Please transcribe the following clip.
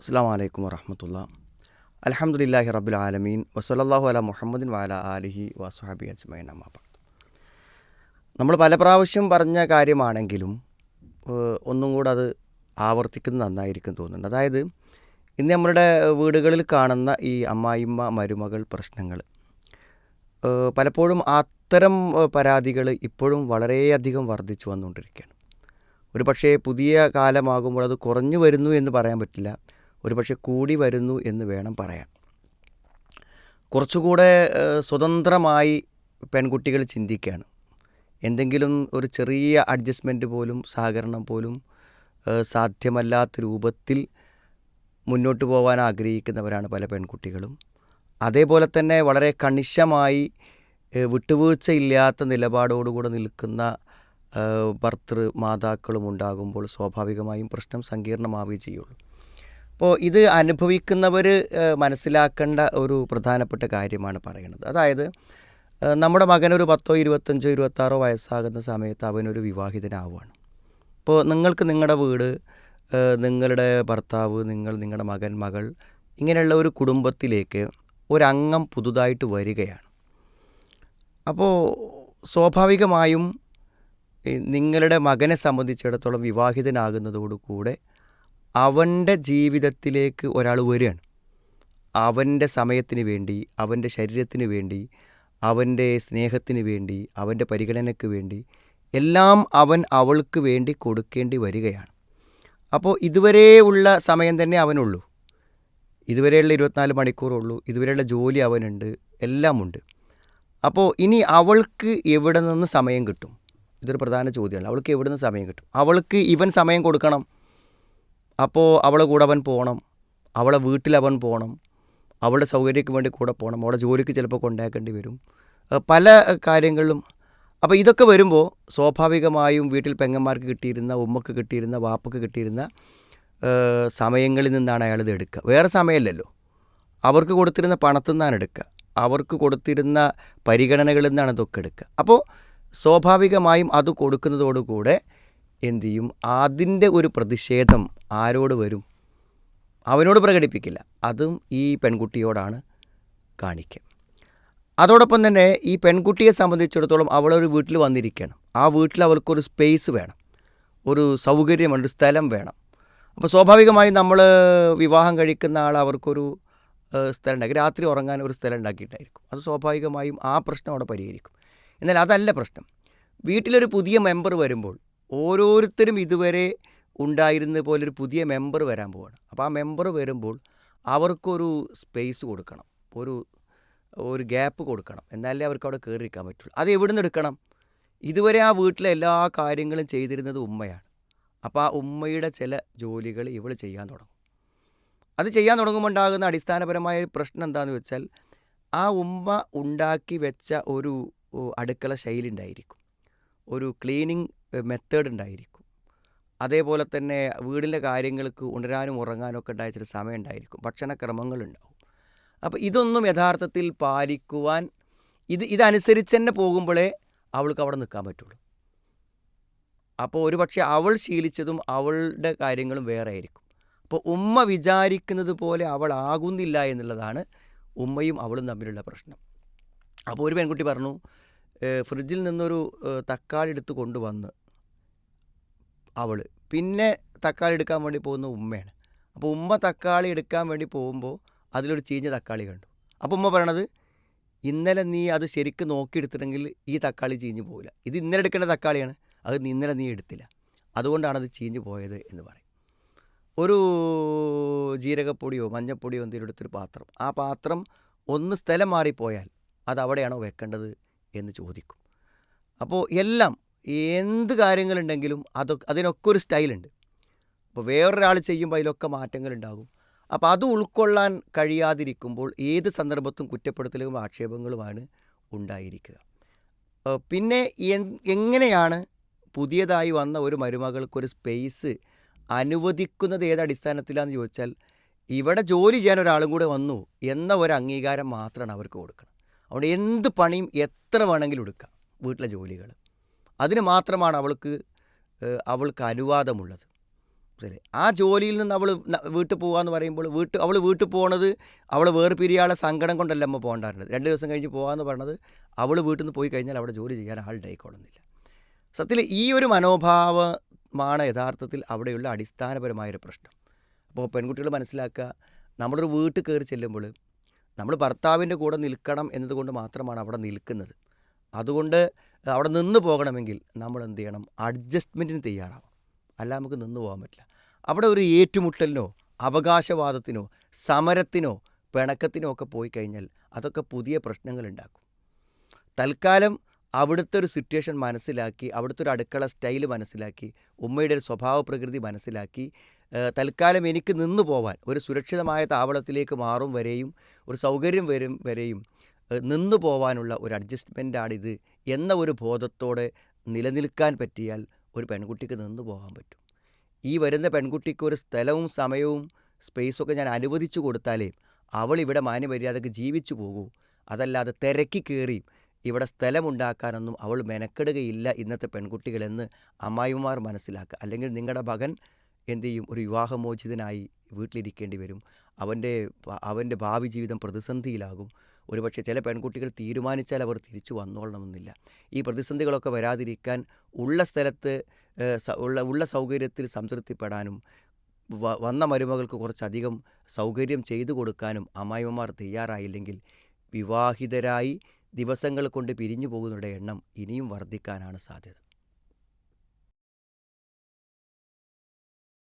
അസ്സാം വലൈക്കും വറഹമത്തുള്ള. അലഹമുല്ലാഹി റബുൽ ആലമീൻ. വസലല്ലാഹു അല മുഹമ്മദിൻ വാല ആലിഹി വസുഹാബി അജ്മൈൻ അമ്മാബ നമ്മൾ പല പ്രാവശ്യം പറഞ്ഞ കാര്യമാണെങ്കിലും ഒന്നും കൂടെ അത് ആവർത്തിക്കുന്നത് നന്നായിരിക്കും തോന്നുന്നുണ്ട്. അതായത് ഇന്ന് നമ്മളുടെ വീടുകളിൽ കാണുന്ന ഈ അമ്മായിമ്മ മരുമകൾ പ്രശ്നങ്ങൾ പലപ്പോഴും അത്തരം പരാതികൾ ഇപ്പോഴും വളരെയധികം വർദ്ധിച്ചു വന്നുകൊണ്ടിരിക്കുകയാണ്. ഒരു പക്ഷേ പുതിയ കാലമാകുമ്പോൾ അത് കുറഞ്ഞു വരുന്നു എന്ന് പറയാൻ പറ്റില്ല. ഒരു പക്ഷേ കൂടി വരുന്നു എന്ന് വേണം പറയാൻ. കുറച്ചുകൂടെ സ്വതന്ത്രമായി പെൺകുട്ടികൾ ചിന്തിക്കുകയാണ് എന്തെങ്കിലും ഒരു ചെറിയ അഡ്ജസ്റ്റ്മെന്റ് പോലും സഹകരണം പോലും സാധ്യമല്ലാത്ത രൂപത്തിൽ മുന്നോട്ട് പോകാൻ ആഗ്രഹിക്കുന്നവരാണ് പല പെൺകുട്ടികളും. അതേപോലെ തന്നെ വളരെ കണിശമായി വിട്ടുവീഴ്ചയില്ലാത്ത നിലപാടോടുകൂടെ നിൽക്കുന്ന ഭർത്തൃ മാതാക്കളും ഉണ്ടാകുമ്പോൾ സ്വാഭാവികമായും പ്രശ്നം സങ്കീർണമാവുകയും ചെയ്യുള്ളൂ. അപ്പോൾ ഇത് അനുഭവിക്കുന്നവർ മനസ്സിലാക്കേണ്ട ഒരു പ്രധാനപ്പെട്ട കാര്യമാണ് പറയുന്നത്. അതായത് നമ്മുടെ മകനൊരു പത്തോ ഇരുപത്തഞ്ചോ ഇരുപത്താറോ വയസ്സാകുന്ന സമയത്ത് അവനൊരു വിവാഹിതനാവുകയാണ് അപ്പോൾ നിങ്ങൾക്ക് നിങ്ങളുടെ വീട് നിങ്ങളുടെ ഭർത്താവ് നിങ്ങൾ നിങ്ങളുടെ മകൻ മകൾ ഇങ്ങനെയുള്ള ഒരു കുടുംബത്തിലേക്ക് ഒരംഗം പുതുതായിട്ട് വരികയാണ്. അപ്പോൾ സ്വാഭാവികമായും നിങ്ങളുടെ മകനെ സംബന്ധിച്ചിടത്തോളം വിവാഹിതനാകുന്നതോടുകൂടെ അവന്റെ ജീവിതത്തിലേക്ക് ഒരാൾ വരികയാണ്. അവന്റെ സമയത്തിന് വേണ്ടി അവന്റെ ശരീരത്തിന് വേണ്ടി അവന്റെ സ്നേഹത്തിന് വേണ്ടി അവന്റെ പരിഗണനയ്ക്ക് വേണ്ടി എല്ലാം അവൻ അവൾക്ക് വേണ്ടി കൊടുക്കേണ്ടി വരികയാണ്. അപ്പോൾ ഇതുവരെ ഉള്ള സമയം തന്നെ അവനുള്ളൂ. ഇതുവരെയുള്ള ഇരുപത്തിനാല് മണിക്കൂറുള്ളൂ. ഇതുവരെയുള്ള ജോലി അവനുണ്ട്. എല്ലാമുണ്ട്. അപ്പോൾ ഇനി അവൾക്ക് എവിടെ നിന്ന് സമയം കിട്ടും? ഇതൊരു പ്രധാന ചോദ്യമാണ്. അവൾക്ക് എവിടെ നിന്ന് സമയം കിട്ടും? അവൾക്ക് ഇവൻ സമയം കൊടുക്കണം. അപ്പോൾ അവളെ കൂടെ അവൻ പോകണം അവളെ വീട്ടിൽ അവൻ പോകണം അവളുടെ സൗകര്യക്ക് വേണ്ടി കൂടെ പോകണം അവളെ ജോലിക്ക് ചിലപ്പോൾ കൊണ്ടാക്കേണ്ടി വരും. പല കാര്യങ്ങളിലും അപ്പോൾ ഇതൊക്കെ വരുമ്പോൾ സ്വാഭാവികമായും വീട്ടിൽ പെങ്ങന്മാർക്ക് കിട്ടിയിരുന്ന ഉമ്മക്ക് കിട്ടിയിരുന്ന വാപ്പക്ക് കിട്ടിയിരുന്ന സമയങ്ങളിൽ നിന്നാണ് അയാൾ ഇത് എടുക്കുക. വേറെ സമയമല്ലല്ലോ. അവർക്ക് കൊടുത്തിരുന്ന പണത്തിൽ നിന്നാണ് എടുക്കുക. അവർക്ക് കൊടുത്തിരുന്ന പരിഗണനകളിൽ നിന്നാണ് ഇതൊക്കെ എടുക്കുക. അപ്പോൾ സ്വാഭാവികമായും അത് കൊടുക്കുന്നതോടുകൂടെ എന്തു ചെയ്യും അതിന്റെ ഒരു പ്രതിഷേധം ആരോട് വരും? അവനോട് പ്രകടിപ്പിക്കില്ല. അതും ഈ പെൺകുട്ടിയോടാണ് കാണിക്കുക അതോടൊപ്പം തന്നെ ഈ പെൺകുട്ടിയെ സംബന്ധിച്ചിടത്തോളം അവളൊരു വീട്ടിൽ വന്നിരിക്കണം. ആ വീട്ടിൽ അവൾക്കൊരു സ്പേസ് വേണം. ഒരു സൗകര്യം ഒരു സ്ഥലം വേണം. അപ്പോൾ സ്വാഭാവികമായും നമ്മൾ വിവാഹം കഴിക്കുന്ന ആൾ അവർക്കൊരു സ്ഥലം ഉണ്ടാക്കി രാത്രി ഉറങ്ങാൻ ഒരു സ്ഥലം ഉണ്ടാക്കിയിട്ടായിരിക്കും. അത് സ്വാഭാവികമായും ആ പ്രശ്നം അവിടെ പരിഹരിക്കും. എന്നാൽ അതല്ല പ്രശ്നം. വീട്ടിലൊരു പുതിയ മെമ്പർ വരുമ്പോൾ ഓരോരുത്തരും ഇതുവരെ ഉണ്ടായിരുന്ന പോലെ ഒരു പുതിയ മെമ്പർ വരാൻ പോവാണ്. അപ്പോൾ ആ മെമ്പർ വരുമ്പോൾ അവർക്കൊരു സ്പേസ് കൊടുക്കണം. ഒരു ഒരു ഗ്യാപ്പ് കൊടുക്കണം. എന്നാലേ അവർക്ക് അവിടെ കയറിയിരിക്കാൻ പറ്റുള്ളൂ. അത് എവിടെ നിന്ന് എടുക്കണം? ഇതുവരെ ആ വീട്ടിലെ എല്ലാ കാര്യങ്ങളും ചെയ്തിരുന്നത് ഉമ്മയാണ്. അപ്പോൾ ആ ഉമ്മയുടെ ചില ജോലികൾ ഇവൾ ചെയ്യാൻ തുടങ്ങും. അത് ചെയ്യാൻ തുടങ്ങുമ്പോൾ ഉണ്ടാകുന്ന അടിസ്ഥാനപരമായ പ്രശ്നം എന്താണെന്ന് വെച്ചാൽ ആ ഉമ്മ ഉണ്ടാക്കി വെച്ച ഒരു അടുക്കള ശൈലി ഉണ്ടായിരിക്കും. ഒരു ക്ലീനിങ് മെത്തേഡ് ഉണ്ടായിരിക്കും. അതേപോലെ തന്നെ വീടിന്റെ കാര്യങ്ങൾക്ക് ഉണരാനും ഉറങ്ങാനും ഒക്കെ ഉണ്ടായ ചില സമയം ഉണ്ടായിരിക്കും. ഭക്ഷണക്രമങ്ങളുണ്ടാവും അപ്പോൾ ഇതൊന്നും യഥാർത്ഥത്തിൽ പാലിക്കുവാൻ ഇത് ഇതനുസരിച്ച് തന്നെ പോകുമ്പോഴേ അവൾക്ക് അവിടെ നിൽക്കാൻ പറ്റുള്ളൂ. അപ്പോൾ ഒരു പക്ഷേ അവൾ ശീലിച്ചതും അവളുടെ കാര്യങ്ങളും വേറെ ആയിരിക്കും. അപ്പോൾ ഉമ്മ വിചാരിക്കുന്നത് പോലെ അവൾ ആകുന്നില്ല എന്നുള്ളതാണ് ഉമ്മയും അവളും തമ്മിലുള്ള പ്രശ്നം. അപ്പോൾ ഒരു പെൺകുട്ടി പറഞ്ഞു "ഏഹ്, ഫ്രിഡ്ജിൽ നിന്നൊരു തക്കാളി എടുത്ത് കൊണ്ടുവന്ന് അവൾ പിന്നെ തക്കാളി എടുക്കാൻ വേണ്ടി പോകുന്ന ഉമ്മയാണ്. അപ്പോൾ ഉമ്മ തക്കാളി എടുക്കാൻ വേണ്ടി പോകുമ്പോൾ അതിലൊരു ചീഞ്ഞ തക്കാളി കണ്ടു. അപ്പോൾ ഉമ്മ പറയണത് ഇന്നലെ നീ അത് ശരിക്കും നോക്കിയെടുത്തിട്ടെങ്കിൽ ഈ തക്കാളി ചീഞ്ഞു പോകില്ല ഇത് ഇന്നലെ എടുക്കേണ്ട തക്കാളിയാണ്. അത് ഇന്നലെ നീ എടുത്തില്ല. അതുകൊണ്ടാണ് അത് ചീഞ്ഞു പോയത് എന്ന് പറയും. ഒരു ജീരകപ്പൊടിയോ മഞ്ഞപ്പൊടിയോ എന്തെങ്കിലും എടുത്തൊരു പാത്രം. ആ പാത്രം ഒന്ന് സ്ഥലം മാറിപ്പോയാൽ അത് അവിടെയാണോ വെക്കേണ്ടത്? എന്ന് ചോദിക്കും. അപ്പോൾ എല്ലാം എന്ത് കാര്യങ്ങളുണ്ടെങ്കിലും അതൊക്കെ അതിനൊക്കെ ഒരു സ്റ്റൈലുണ്ട്. അപ്പോൾ വേറൊരാൾ ചെയ്യുമ്പോൾ അതിലൊക്കെ മാറ്റങ്ങളുണ്ടാകും. അപ്പോൾ അത് ഉൾക്കൊള്ളാൻ കഴിയാതിരിക്കുമ്പോൾ ഏത് സന്ദർഭത്തും കുറ്റപ്പെടുത്തലും ആക്ഷേപങ്ങളുമാണ് ഉണ്ടായിരിക്കുക. പിന്നെ എങ്ങനെയാണ് പുതിയതായി വന്ന ഒരു മരുമകൾക്കൊരു സ്പേസ് അനുവദിക്കുന്നത് ഏത് അടിസ്ഥാനത്തിലാണെന്ന് ചോദിച്ചാൽ ഇവിടെ ജോലി ചെയ്യാൻ ഒരാളും കൂടെ വന്നു എന്ന ഒരു അംഗീകാരം മാത്രമാണ് അവർക്ക് കൊടുക്കണം. അവിടെ എന്ത് പണിയും എത്ര വേണമെങ്കിലും എടുക്കാം വീട്ടിലെ ജോലികൾ. അതിന് മാത്രമാണ് അവൾക്ക് അവൾക്ക് അനുവാദമുള്ളത്. ശരി ആ ജോലിയിൽ നിന്ന് അവൾ വീട്ടിൽ പോകാമെന്ന് പറയുമ്പോൾ വീട്ടിൽ അവൾ വീട്ടിൽ പോകുന്നത് അവൾ വേറെ വേർപിരിയാളെ സങ്കടം കൊണ്ടല്ല അമ്മ പോകേണ്ടായിരുന്നത്. രണ്ട് ദിവസം കഴിഞ്ഞ് പോകാമെന്ന് പറഞ്ഞത് അവൾ വീട്ടിൽ നിന്ന് പോയി കഴിഞ്ഞാൽ അവിടെ ജോലി ചെയ്യാൻ ആളുണ്ടായിക്കൊള്ളുന്നില്ല സത്യത്തിൽ ഈ ഒരു മനോഭാവമാണ് യഥാർത്ഥത്തിൽ അവിടെയുള്ള അടിസ്ഥാനപരമായൊരു പ്രശ്നം. അപ്പോൾ പെൺകുട്ടികൾ മനസ്സിലാക്കുക നമ്മളൊരു വീട്ടിൽ കയറി ചെല്ലുമ്പോൾ നമ്മൾ ഭർത്താവിന്റെ കൂടെ നിൽക്കണം എന്നതുകൊണ്ട് മാത്രമാണ് അവിടെ നിൽക്കുന്നത്. അതുകൊണ്ട് അവിടെ നിന്ന് പോകണമെങ്കിൽ നമ്മൾ എന്ത് ചെയ്യണം? അഡ്ജസ്റ്റ്മെന്റിന് തയ്യാറാവും അല്ല നമുക്ക് നിന്ന് പോകാൻ പറ്റില്ല. അവിടെ ഒരു ഏറ്റുമുട്ടലിനോ അവകാശവാദത്തിനോ സമരത്തിനോ പിണക്കത്തിനോ ഒക്കെ പോയി കഴിഞ്ഞാൽ അതൊക്കെ പുതിയ പ്രശ്നങ്ങൾ ഉണ്ടാക്കും. തൽക്കാലം അവിടുത്തെ ഒരു സിറ്റുവേഷൻ മനസ്സിലാക്കി അവിടുത്തെ ഒരു അടുക്കള സ്റ്റൈൽ മനസ്സിലാക്കി ഉമ്മയുടെ ഒരു സ്വഭാവ പ്രകൃതി മനസ്സിലാക്കി തൽക്കാലം എനിക്ക് നിന്നു പോവാൻ ഒരു സുരക്ഷിതമായ താവളത്തിലേക്ക് മാറും വരെയും ഒരു സൗകര്യം വരും വരെയും നിന്നു പോവാനുള്ള ഒരു അഡ്ജസ്റ്റ്മെന്റാണിത് എന്ന ഒരു ബോധത്തോടെ നിലനിൽക്കാൻ പറ്റിയാൽ ഒരു പെൺകുട്ടിക്ക് നിന്നു പോകാൻ പറ്റും. ഈ വരുന്ന പെൺകുട്ടിക്ക് ഒരു സ്ഥലവും സമയവും സ്പേസൊക്കെ ഞാൻ അനുവദിച്ചു കൊടുത്താലേ അവൾ ഇവിടെ മാന്യമര്യാദക്ക് ജീവിച്ചു പോകൂ. അതല്ലാതെ തിരക്കി കയറി ഇവിടെ സ്ഥലമുണ്ടാക്കാനൊന്നും അവൾ മെനക്കെടുകയില്ല ഇന്നത്തെ പെൺകുട്ടികളെന്ന് അമ്മായിമാർ മനസ്സിലാക്കുക. അല്ലെങ്കിൽ നിങ്ങളുടെ മകൻ എന്ത് ചെയ്യും ഒരു വിവാഹമോചിതനായി വീട്ടിലിരിക്കേണ്ടി വരും. അവന്റെ അവന്റെ ഭാവി ജീവിതം പ്രതിസന്ധിയിലാകും. ഒരുപക്ഷെ ചില പെൺകുട്ടികൾ തീരുമാനിച്ചാൽ അവർ തിരിച്ചു വന്നോളണമെന്നില്ല. ഈ പ്രതിസന്ധികളൊക്കെ വരാതിരിക്കാൻ ഉള്ള സ്ഥലത്ത് ഉള്ള ഉള്ള സൗകര്യത്തിൽ സംതൃപ്തിപ്പെടാനും വന്ന മരുമകൾക്ക് കുറച്ചധികം സൗകര്യം ചെയ്തു കൊടുക്കാനും അമ്മായിമ്മമാർ തയ്യാറായില്ലെങ്കിൽ വിവാഹിതരായി ദിവസങ്ങൾ കൊണ്ട് പിരിഞ്ഞു പോകുന്നവരുടെ എണ്ണം ഇനിയും വർദ്ധിക്കാനാണ് സാധ്യത.